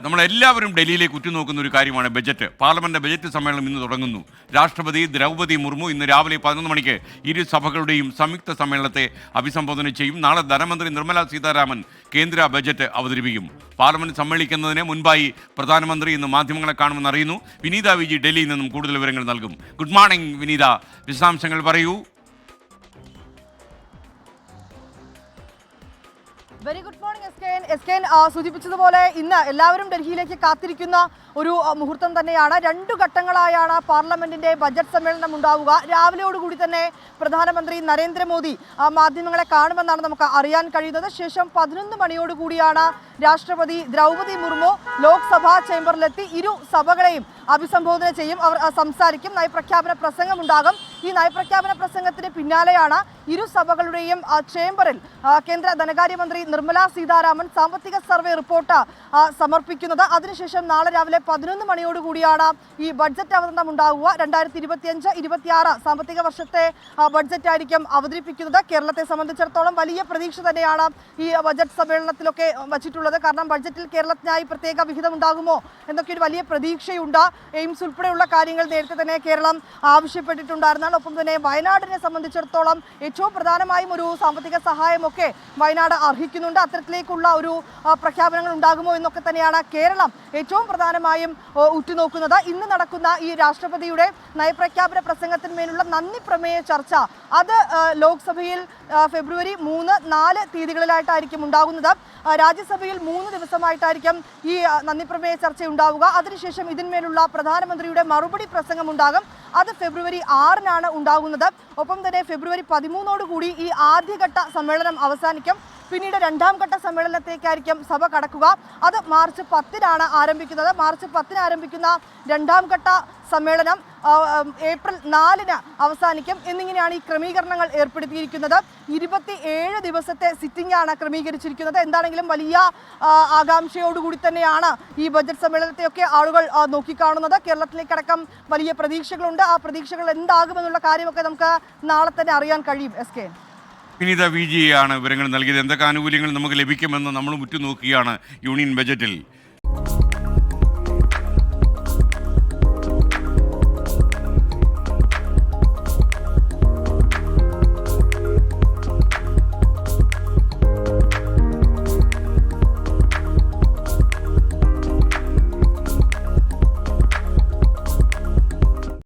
നമ്മളെല്ലാവരും ഡൽഹിയിലേക്ക് ഉറ്റുനോക്കുന്ന ഒരു കാര്യമാണ് ബജറ്റ്. പാർലമെന്റ് ബജറ്റ് സമ്മേളനം ഇന്ന് തുടങ്ങുന്നു. രാഷ്ട്രപതി ദ്രൗപതി മുർമു ഇന്ന് രാവിലെ പതിനൊന്ന് മണിക്ക് ഇരു സഭകളുടെയും സംയുക്ത സമ്മേളനത്തെ അഭിസംബോധന ചെയ്യും. നാളെ ധനമന്ത്രി നിർമ്മല സീതാരാമൻ കേന്ദ്ര ബജറ്റ് അവതരിപ്പിക്കും. പാർലമെന്റ് സമ്മേളിക്കുന്നതിന് മുൻപായി പ്രധാനമന്ത്രി ഇന്ന് മാധ്യമങ്ങളെ കാണുമെന്ന് അറിയുന്നു. വിനീത വിജി ഡൽഹിയിൽ നിന്നും കൂടുതൽ വിവരങ്ങൾ നൽകും. Good morning Vineetha. വിശദാംശങ്ങൾ പറയൂ. Very good morning S K S K സൂചിപ്പിച്ചതുപോലെ ഇന്ന് എല്ലാവരും ഡൽഹിയിലേക്ക് കാത്തിരിക്കുന്ന ഒരു മുഹൂർത്തം തന്നെയാണ്. രണ്ടു ഘട്ടങ്ങളായാണ് പാർലമെന്റിന്റെ ബജറ്റ് സമ്മേളനം ഉണ്ടാവുക. രാവിലെയോടുകൂടി തന്നെ പ്രധാനമന്ത്രി നരേന്ദ്രമോദി മാധ്യമങ്ങളെ കാണുമെന്നാണ് നമുക്ക് അറിയാൻ കഴിയുന്നത്. ശേഷം പതിനൊന്ന് മണിയോടുകൂടിയാണ് രാഷ്ട്രപതി ദ്രൗപതി മുർമു ലോക്സഭാ ചേംബറിലെത്തി ഇരു സഭകളെയും അഭിസംബോധന ചെയ്യും. അവർ സംസാരിക്കും. നയപ്രഖ്യാപന പ്രസംഗം ഉണ്ടാകും ഈ നയപ്രഖ്യാപന പ്രസംഗത്തിന് പിന്നാലെയാണ് ഇരു സഭകളുടെയും ചേംബറിൽ കേന്ദ്ര ധനകാര്യമന്ത്രി നിർമ്മല സീതാരാമൻ സാമ്പത്തിക സർവേ റിപ്പോർട്ട് സമർപ്പിക്കുന്നത്. അതിനുശേഷം നാളെ രാവിലെ പതിനൊന്ന് മണിയോടുകൂടിയാണ് ഈ ബഡ്ജറ്റ് അവതരണം ഉണ്ടാവുക. രണ്ടായിരത്തി ഇരുപത്തിയഞ്ച് ഇരുപത്തിയാറ് സാമ്പത്തിക വർഷത്തെ ബഡ്ജറ്റ് ആയിരിക്കും അവതരിപ്പിക്കുന്നത്. കേരളത്തെ സംബന്ധിച്ചിടത്തോളം വലിയ പ്രതീക്ഷ തന്നെയാണ് ഈ ബജറ്റ് സമ്മേളനത്തിലൊക്കെ വച്ചിട്ടുള്ളത്. കാരണം ബഡ്ജറ്റിൽ കേരളത്തിനായി പ്രത്യേക വിഹിതം ഉണ്ടാകുമോ എന്നൊക്കെ ഒരു വലിയ പ്രതീക്ഷയുണ്ട്. എയിംസ് ഉൾപ്പെടെയുള്ള കാര്യങ്ങൾ നേരത്തെ തന്നെ കേരളം ആവശ്യപ്പെട്ടിട്ടുണ്ടായിരുന്നാണ്. ഒപ്പം തന്നെ വയനാടിനെ സംബന്ധിച്ചിടത്തോളം ഏറ്റവും പ്രധാനമായും ഒരു സാമ്പത്തിക സഹായമൊക്കെ വയനാട് അർഹിക്കുന്നുണ്ട്. അത്തരത്തിലേക്കുള്ള ഒരു പ്രഖ്യാപനങ്ങൾ ഉണ്ടാകുമോ എന്നൊക്കെ തന്നെയാണ് കേരളം ഏറ്റവും പ്രധാനമായും ഉറ്റുനോക്കുന്നത്. ഇന്ന് നടക്കുന്ന ഈ രാഷ്ട്രപതിയുടെ നയപ്രഖ്യാപന പ്രസംഗത്തിന്മേലുള്ള നന്ദി പ്രമേയ ചർച്ച അത് ലോക്സഭയിൽ ഫെബ്രുവരി മൂന്ന് നാല് തീയതികളിലായിട്ടായിരിക്കും ഉണ്ടാകുന്നത്. രാജ്യസഭയിൽ മൂന്ന് ദിവസമായിട്ടായിരിക്കും ഈ നന്ദിപ്രമേയ നന്ദി ചർച്ച ഉണ്ടാവുക അതിനുശേഷം ഇതിന്മേലുള്ള പ്രധാനമന്ത്രിയുടെ മറുപടി പ്രസംഗം ഉണ്ടാകും അത് ഫെബ്രുവരി ആറിനാണ് ഉണ്ടാകുന്നത്. ഒപ്പം തന്നെ ഫെബ്രുവരി പതിമൂന്നോടുകൂടി ഈ ആദ്യഘട്ട സമ്മേളനം അവസാനിക്കും. പിന്നീട് രണ്ടാം ഘട്ട സമ്മേളനത്തേക്കായിരിക്കും സഭ കടക്കുക. അത് മാർച്ച് പത്തിനാണ് ആരംഭിക്കുന്നത്. മാർച്ച് പത്തിന് ആരംഭിക്കുന്ന രണ്ടാം ഘട്ട സമ്മേളനം ഏപ്രിൽ നാലിന് അവസാനിക്കും. എന്നിങ്ങനെയാണ് ഈ ക്രമീകരണങ്ങൾ ഏർപ്പെടുത്തിയിരിക്കുന്നത്. ഇരുപത്തി ഏഴ് ദിവസത്തെ സിറ്റിംഗ് ആണ് ക്രമീകരിച്ചിരിക്കുന്നത്. എന്താണെങ്കിലും വലിയ ആകാംക്ഷയോടുകൂടി തന്നെയാണ് ഈ ബജറ്റ് സമ്മേളനത്തെയൊക്കെ ആളുകൾ നോക്കിക്കാണുന്നത്. കേരളത്തിലേക്കടക്കം വലിയ പ്രതീക്ഷകളുണ്ട്. ആ പ്രതീക്ഷകൾ എന്താകുമെന്നുള്ള കാര്യമൊക്കെ നമുക്ക് നാളെ തന്നെ അറിയാൻ കഴിയും. S K. വിനീത വി ജിയാണ് വിവരങ്ങൾ നൽകിയത്. എന്തൊക്കെ ആനുകൂല്യങ്ങൾ നമുക്ക് ലഭിക്കുമെന്ന് നമ്മൾ ഉറ്റുനോക്കുകയാണ് യൂണിയൻ ബജറ്റിൽ.